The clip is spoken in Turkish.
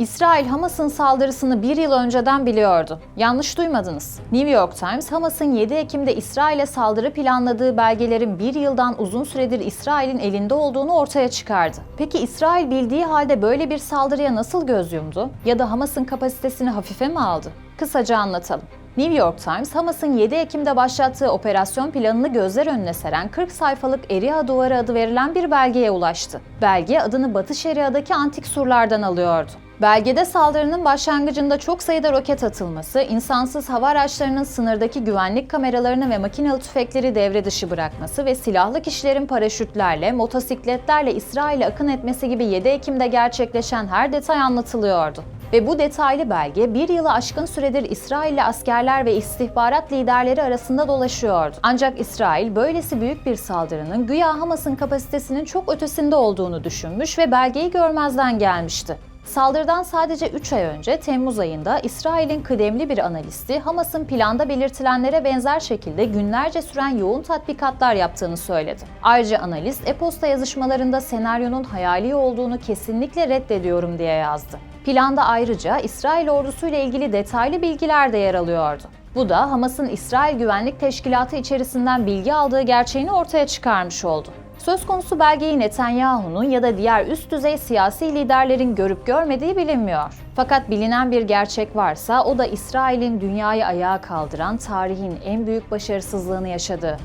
İsrail Hamas'ın saldırısını bir yıl önceden biliyordu. Yanlış duymadınız. New York Times, Hamas'ın 7 Ekim'de İsrail'e saldırı planladığı belgelerin bir yıldan uzun süredir İsrail'in elinde olduğunu ortaya çıkardı. Peki İsrail bildiği halde böyle bir saldırıya nasıl göz yumdu? Ya da Hamas'ın kapasitesini hafife mi aldı? Kısaca anlatalım. New York Times, Hamas'ın 7 Ekim'de başlattığı operasyon planını gözler önüne seren 40 sayfalık Eriha Duvarı adı verilen bir belgeye ulaştı. Belge adını Batı Şeria'daki antik surlardan alıyordu. Belgede saldırının başlangıcında çok sayıda roket atılması, insansız hava araçlarının sınırdaki güvenlik kameralarını ve makinalı tüfekleri devre dışı bırakması ve silahlı kişilerin paraşütlerle, motosikletlerle İsrail'e akın etmesi gibi 7 Ekim'de gerçekleşen her detay anlatılıyordu. Ve bu detaylı belge bir yılı aşkın süredir İsrailli askerler ve istihbarat liderleri arasında dolaşıyordu. Ancak İsrail böylesi büyük bir saldırının güya Hamas'ın kapasitesinin çok ötesinde olduğunu düşünmüş ve belgeyi görmezden gelmişti. Saldırıdan sadece 3 ay önce Temmuz ayında İsrail'in kıdemli bir analisti Hamas'ın planda belirtilenlere benzer şekilde günlerce süren yoğun tatbikatlar yaptığını söyledi. Ayrıca analist e-posta yazışmalarında senaryonun hayali olduğunu kesinlikle reddediyorum diye yazdı. Planda ayrıca İsrail ordusuyla ilgili detaylı bilgiler de yer alıyordu. Bu da Hamas'ın İsrail Güvenlik Teşkilatı içerisinden bilgi aldığı gerçeğini ortaya çıkarmış oldu. Söz konusu belgeyi Netanyahu'nun ya da diğer üst düzey siyasi liderlerin görüp görmediği bilinmiyor. Fakat bilinen bir gerçek varsa o da İsrail'in dünyayı ayağa kaldıran tarihin en büyük başarısızlığını yaşadığı.